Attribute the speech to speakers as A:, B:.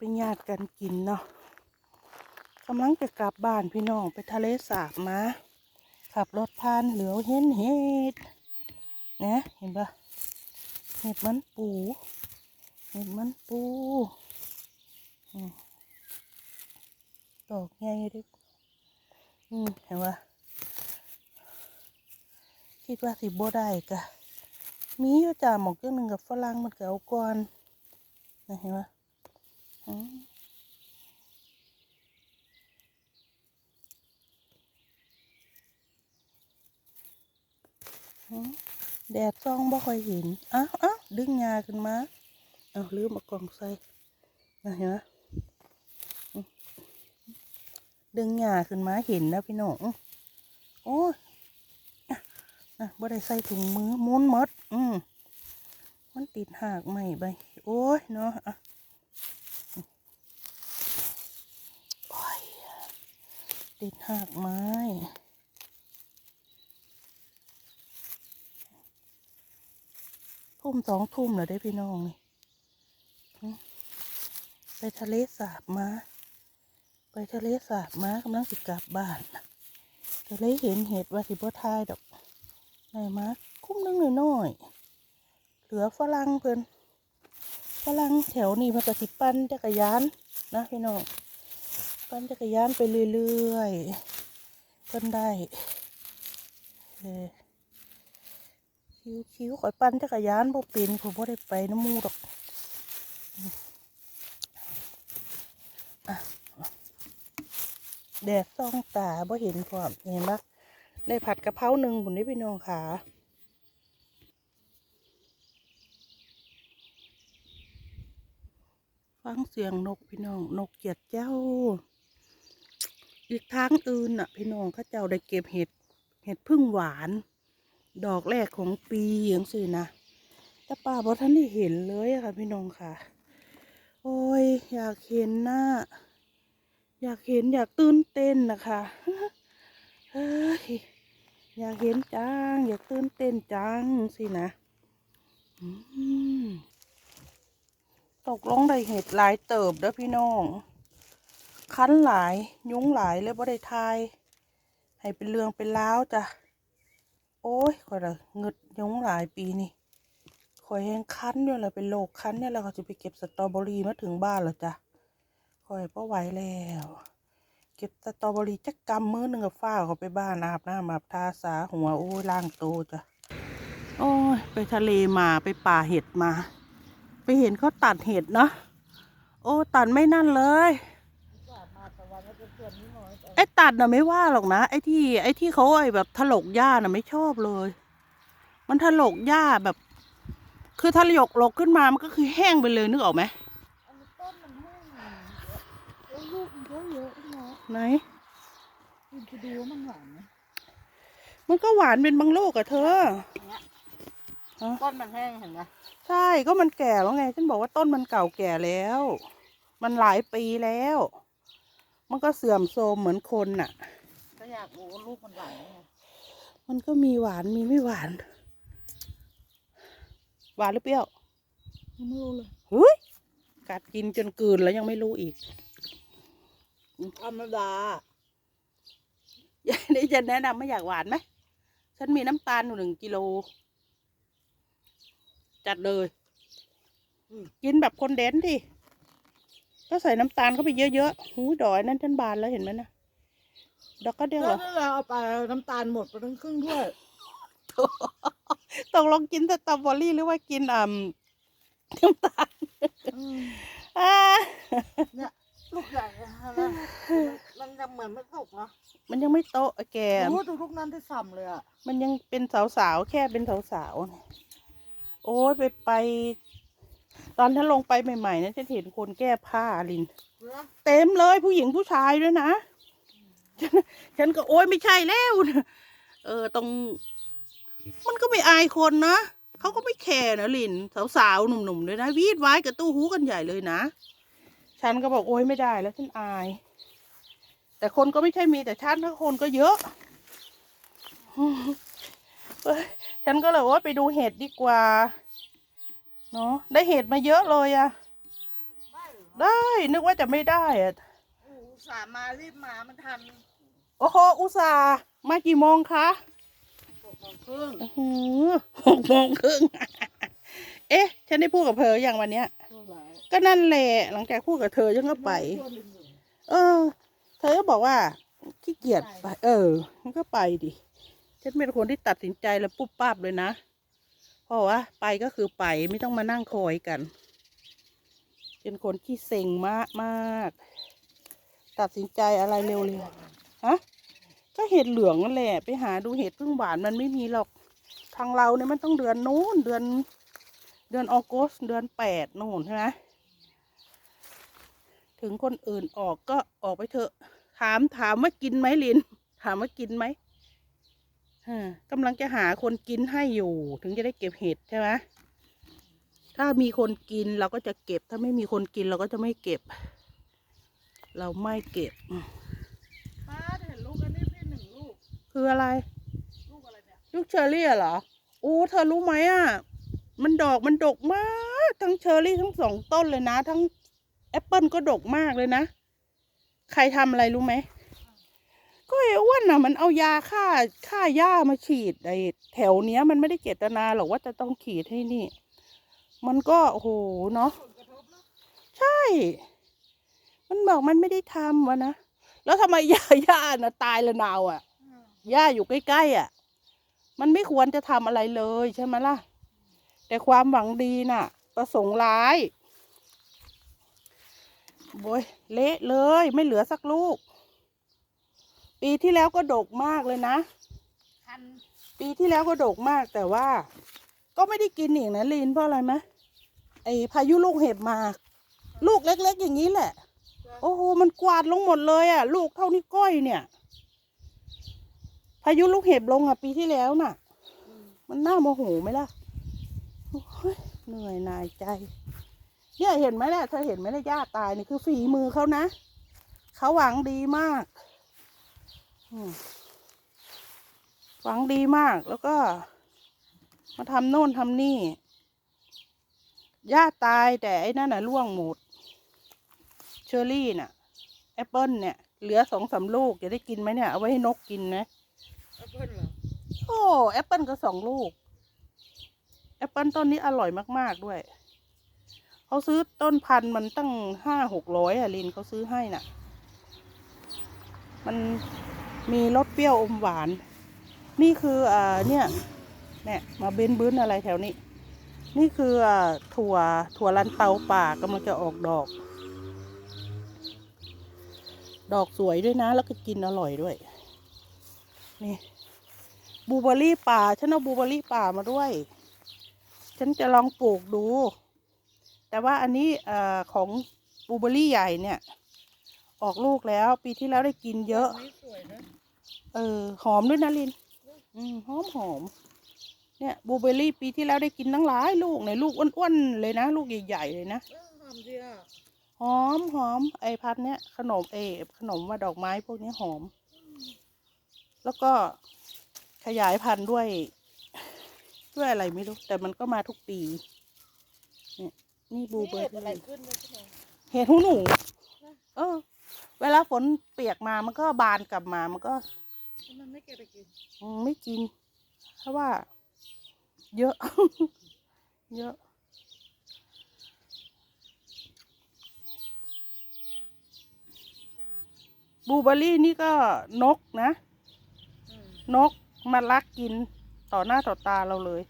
A: เป็นญาติกันกินเนาะกำลังจะกลับบ้านพี่น้องไปทะเลสาบมาขับรถผ่านเหลียวเห็นเห็ดนะเห็นปะเห็ดมันปูเห็ดมันปูดอกใหญ่ดิอืมเห็นปะคิดว่าสิบ่ได้กะมีอยู่จ่าหมอกเรื่องหนึ่งกับฝรั่งมันเก็เอาก่อนนะเห็นปะ แดดซ่องบ่ค่อยเห็น อ้าวอ้าวดึงงาขึ้นมา เอาลืมเอากล่องใส่นะเห็นปะอืมดึงงาขึ้นมาเห็นนะพี่น้อง โอ้ยอะบ่ได้ใส่ถุงมือมุนมด อืมมันติดหากใหม่ไป โอ้ยเนาะอะโอ้ย ติดหากไม้ทุ่มสองทุ่มแล้วได้พี่น้องนี่ไปทะเลสาบมา ไปทะเลสาบมากำลังสิกลับบ้านก็เลยเห็นเห็ดว่าสิบ่ทายดอกได้มาคุ้มนึงหน่อยน้อยเหลือฝรั่งเพิ่นฝรั่งแถวนี้มันก็สิปั่นจักรยานนะพี่น้อง ปั่นจักรยานไปเรื่อยๆเพิ่นได้เคิวคิวๆข่อยปั่นจักรยานบ่เป็นผมบ่ได้ไปน้ำมูดอกอืมอะแดดส่องตาบ่เห็นพร้อมเห็นปะได้ผัดกะเพราหนึ่งผมได้พี่น้องค่ะฟังเสียงนกพี่น้อง นกเกียดเจ้า อีกทางอื่นน่ะ พี่น้องเข้าเจ้าได้เก็บเห็ดเห็ดพึ่งหวาน ดอกแรกของปีอย่างสินะแต่ป้าบอท่านได้เห็นเลยอะค่ะ พี่น้องค่ะ โอ้ย อยากเห็นหน้าอยากเห็นอยากตื่นเต้นนะคะเฮ้ยอยากเห็นจัง อยากตื่นเต้นจังสินะอืมตกลงได้เห็ดหลายเติบเด้อพี่น้อง คั้นหลายยุ้งหลายเลยบ่ได้ทาย ให้เป็นเรื่องเป็นล้าวจ้ะ โอ้ยข่อยละเงึดยุ้งหลายปีนี่ข่อยแห้งคั้นด้วยละเป็นโรคคั้นเนี่ยแล้วเขาจะไปเก็บสตรอเบอรี่มาถึงบ้านแล้วจ้ะข่อยพ่ไหวแล้ว เก็บสตรอเบอรี่จักกำมือหนึ่งกับฝ้าเขาไปบ้านอาบน้ำอาบทาสาหัวโอ้ยล่างโตจ้ะโอ้ยไปทะเลมาไปป่าเห็ดมา ไปเห็นเขาตัดเห็ดเนาะโอ้ตัดไม่นั่นเลย ไอ้ตัดน่ะไม่ว่าหรอกนะ ไอ้ที่ ไอ้ที่เขาไอ้แบบถลกหญ้าน่ะไม่ชอบเลย มันถลกหญ้าแบบ คือถลกลกขึ้นมามันก็คือแห้งไปเลยนึกออกไหม
B: อันนี้ต้นมันแห้งอะแล้วลูกมันก็เยอะเนาะ
A: ไหน
B: คุณจะดูว่ามันหวานไหม
A: มันก็หวานเป็นบางลูกอะเธอ
B: ต้นมันแห้งเห็นไหม
A: ใช่ก็มันแก่แล้วไง ฉันบอกว่าต้นมันเก่าแก่แล้ว มันหลายปีแล้ว มันก็เสื่อมโทรมเหมือนคนน่ะ
B: ก็อยากรู้ว่าลูกมันหวานไหม
A: มันก็มีหวานมีไม่หวาน หวานหรือเปรี้ยว
B: ยังไม่รู้เลย
A: เฮ้ยกัดกินจนกลืนแล้วยังไม่รู้อีก
B: ธรรมดา
A: ยายนี่จะแนะนำไม่อยากหวานไหม ฉันมีน้ำตาลอยู่หนึ่งกิโล จัดเลย
B: อืม
A: กินแบบคนเด่นดิ ก็ใส่น้ำตาลเข้าไปเยอะๆหูยดอยนั่นฉันบานแล้วเห็นไหมนะดอกก็เดียวเหร
B: แล้ว
A: อ
B: ถ้าเราเอาไปน้ำตาลหมดไปทั้งครึ่งถ้วย
A: ตกลงกินสตรอเบอรี่หรือว่ากินอ่าน้ำตาล
B: อืม
A: อ่า
B: เนี่ยลูกใหญ่อะเห็นไหมมันยังเหมือนไม่สุกเนาะ
A: มันยังไม่โตะแก
B: โอ้ดูลูกนั้นที่ส่ำเลยอะ
A: มันยังเป็นสาวๆแค่เป็นสาวๆเนี่ยโอ้ยไปไป ตอนท่านลงไปใหม่ๆนะฉันเห็นคนแก้ผ้าลิน
B: เหรอ
A: เต็มเลยผู้หญิงผู้ชายด้วยนะ ฉันฉันก็โอ๊ยไม่ใช่แล้วเออตรง มันก็ไม่อายคนนะเขาก็ไม่แคร์นะลิน สาวๆหนุ่มๆด้วยนะวีดไว้กับตู้หูกันใหญ่เลยนะ ฉันก็บอกโอ๊ยไม่ได้แล้วฉันอาย แต่คนก็ไม่ใช่มีแต่ฉันนะคนก็เยอะเอ้ยฉันก็เลยว่าไปดูเห็ดดีกว่า เนาะได้เห็ดมาเยอะเลยอะ
B: ได้เหรอ
A: ได้นึกว่าจะไม่ได้อะ
B: โอ้อุตส่าห์มารีบมามันทัน
A: โอ้โหอุตส่าห์มากี่โมงคะ
B: หกโมงครึ่ง
A: อื้อหือหกโมงครึ่งเอ๊ะ ฉันได้พูดกับเธออย่างวันเนี้ย
B: เท่าไหร่
A: ก็นั่นแหละหลังจากพูดกับเธอฉันก็ไป เออ เธอก็บอกว่าขี้เกียจไป เออ มันก็ไปดิฉันเป็นคนที่ตัดสินใจแล้วปุ๊บปั๊บเลยนะ เพราะว่าไปก็คือไปไม่ต้องมานั่งคอยกัน เป็นคนที่เซ็งมากมากตัดสินใจอะไรเร็วๆฮะก็เห็ดเหลืองนั่นแหละไปหาดูเห็ดพึ่งหวานมันไม่มีหรอกทางเราเนี่ยมันต้องเดือนนู้นเดือน เดือนออกุสเดือนแปดนู่นใช่ไหมถึงคนอื่นออกก็ออกไปเถอะ ถามถามว่ากินไหมลิน ถามว่ากินไหม กำลังจะหาคนกินให้อยู่ ถึงจะได้เก็บเห็ดใช่ไหมถ้ามีคนกินเราก็จะเก็บ ถ้าไม่มีคนกินเราก็จะไม่เก็บ เราไม่เก็บอืม
B: ป้าเห็นลูกอันนี้พี่หนึ่งลูก
A: คืออะไร
B: ลูกอะไรเนี่ย
A: ลูกเชอร์รี่อะเหรอโอ้เธอรู้ไหมอะมันดอกมันดกมาก ทั้งเชอร์รี่ทั้งสองต้นเลยนะ ทั้งแอปเปิลก็ดกมากเลยนะ ใครทำอะไรรู้ไหม ก็ไอ้อ้วนน่ะ มันเอายาฆ่าฆ่าหญ้ามาฉีดไอ้แถวเนี้ย มันไม่ได้เจตนาหรอกว่าจะต้องฉีดให้นี่ มันก็โอ้โหเนาะใช่ มันบอกมันไม่ได้ทำวะนะแล้วทำไมยาหญ้าน่ะตายละนาวอะ
B: อืม
A: ย่าอยู่ใกล้ๆอะ มันไม่ควรจะทำอะไรเลยใช่ไหมล่ะ แต่ความหวังดีน่ะ ประสงค์ร้ายโบยเละเลยไม่เหลือสักลูก ปีที่แล้วก็ดกมากเลยนะ
B: คัน
A: ปีที่แล้วก็ดกมากแต่ว่า ก็ไม่ได้กินอีกนะลินเพราะอะไรไหมไอพายุลูกเห็บมา ลูกเล็ก ๆ อย่างนี้แหละ โอ้โหมันกวาดลงหมดเลยอะ ลูกเท่านี้วก้อยเนี่ย พายุลูกเห็บลงอะ ปีที่แล้วน่ะ
B: อืม
A: มันน่าโมโหไหมล่ะโอ้ยเหนื่อยหน่ายใจเนี่ยเห็นไหมล่ะเธอเห็นไหมล่ะย่าตายนี่คือฝีมือเขานะเขาหวังดีมาก อืมหวังดีมากแล้วก็ มาทำโน่นทำนี่ย่าตายแต่ไอ้นั่นน่ะร่วงหมด เชอร์รี่น่ะ แอปเปิลเนี่ย เหลือสองสามลูก จะได้กินไหมเนี่ย เอาไว้ให้นกกินนะ
B: แอปเปิ้ลเหรอ
A: โอ้แอปเปิลก็สองลูก แอปเปิลต้นนี้อร่อยมาก ๆ ด้วย เขาซื้อต้นพันธุ์มันตั้งห้าหกร้อยอะลินเขาซื้อให้น่ะ มัน มีรสเปรี้ยวอมหวาน นี่คืออ่าเนี่ยเนี่ยมาเบนบื้นอะไรแถวนี้ นี่คืออ่าถั่วถั่วลันเตาป่ากำลังจะออกดอก ดอกสวยด้วยนะ แล้วก็กินอร่อยด้วย นี่บูเบอร์รี่ป่าฉันเอาบูเบอร์รี่ป่ามาด้วย ฉันจะลองปลูกดู แต่ว่าอันนี้อ่อของบูเบอร์รี่ใหญ่เนี่ย ออกลูกแล้ว ปีที่แล้วได้กินเยอะ
B: ไม่สวยนะ
A: เออ หอมด้วยนะลิน อืมหอมหอม เนี่ยบลูเบอร์รี่ปีที่แล้วได้กินตั้งหลายลูกในลูกอ้วนๆเลยนะ ลูกใหญ่ๆเลยนะ
B: เออหอมดีอะ
A: หอมหอมไอพันธุ์เนี้ยขนมเออขนมว่าดอกไม้พวกนี้หอม แล้วก็ขยายพันธุ์ด้วย ด้วยอะไรไม่รู้ แต่มันก็มาทุกปี เนี่ย นี่บลูเบอร์
B: นี่ห็ดอะไร
A: รี่
B: ขึ้นเลยใช่ไหม
A: เห็ดหูหนู เออ เวลาฝนเปียกมามันก็บานกลับมามันก็
B: ทำไมันไม่เก็บไปกิน
A: อืมไม่กิน เพราะว่า เยอะ เยอะบลูเบอร์รี่นี่ก็นกนะ
B: อืม
A: นกมาลักกินต่อหน้าต่อตาเราเลย